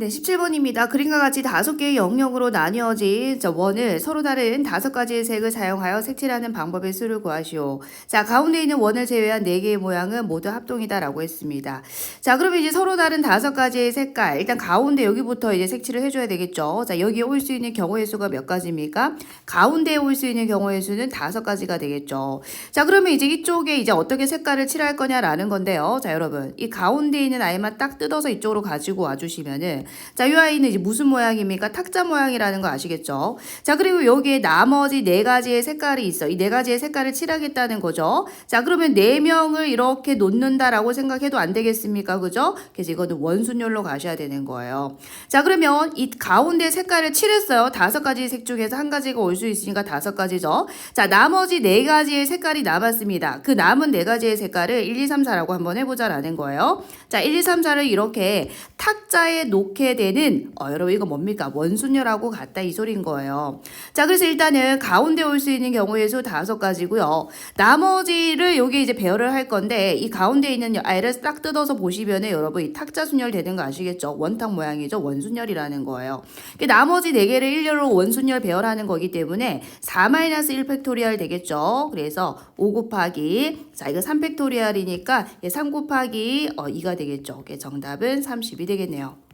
네, 17번입니다. 그림과 같이 다섯 개의 영역으로 나뉘어진 저 원을 서로 다른 다섯 가지의 색을 사용하여 색칠하는 방법의 수를 구하시오. 자, 가운데 있는 원을 제외한 네 개의 모양은 모두 합동이다라고 했습니다. 자, 그러면 이제 서로 다른 다섯 가지의 색깔, 일단 가운데 여기부터 이제 색칠을 해줘야 되겠죠. 자, 여기에 올 수 있는 경우의 수가 몇 가지입니까? 가운데에 올 수 있는 경우의 수는 다섯 가지가 되겠죠. 자, 그러면 이제 이쪽에 이제 어떻게 색깔을 칠할 거냐라는 건데요. 자, 여러분, 이 가운데 있는 아이만 딱 뜯어서 이쪽으로 가지고 와주시면은 자, 이 아이는 이제 무슨 모양입니까? 탁자 모양이라는 거 아시겠죠? 자, 그리고 여기에 나머지 네 가지의 색깔이 있어. 이 네 가지의 색깔을 칠하겠다는 거죠. 자, 그러면 네 명을 이렇게 놓는다라고 생각해도 안 되겠습니까? 그죠? 그래서 이거는 원순열로 가셔야 되는 거예요. 자, 그러면 이 가운데 색깔을 칠했어요. 다섯 가지 색 중에서 한 가지가 올 수 있으니까 다섯 가지죠. 자, 나머지 네 가지의 색깔이 남았습니다. 그 남은 네 가지의 색깔을 1, 2, 3, 4라고 한번 해보자라는 거예요. 자, 1, 2, 3, 4를 이렇게 탁자에 놓게 되는 어, 여러분 이거 뭡니까? 원순열하고 같다 이 소리인 거예요. 자, 그래서 일단은 가운데 올 수 있는 경우의 수 다섯 가지고요. 나머지를 여기 이제 배열을 할 건데 이 가운데 있는 아이를 딱 뜯어서 보시면은 여러분 이 탁자 순열 되는 거 아시겠죠? 원탁 모양이죠. 원순열이라는 거예요. 그 나머지 네 개를 일렬로 원순열 배열하는 거기 때문에 4-1 팩토리얼 되겠죠. 그래서 5 곱하기 자 이거 3 팩토리얼이니까 3 곱하기 어, 2가 되겠죠. 정답은 30이 되겠네요.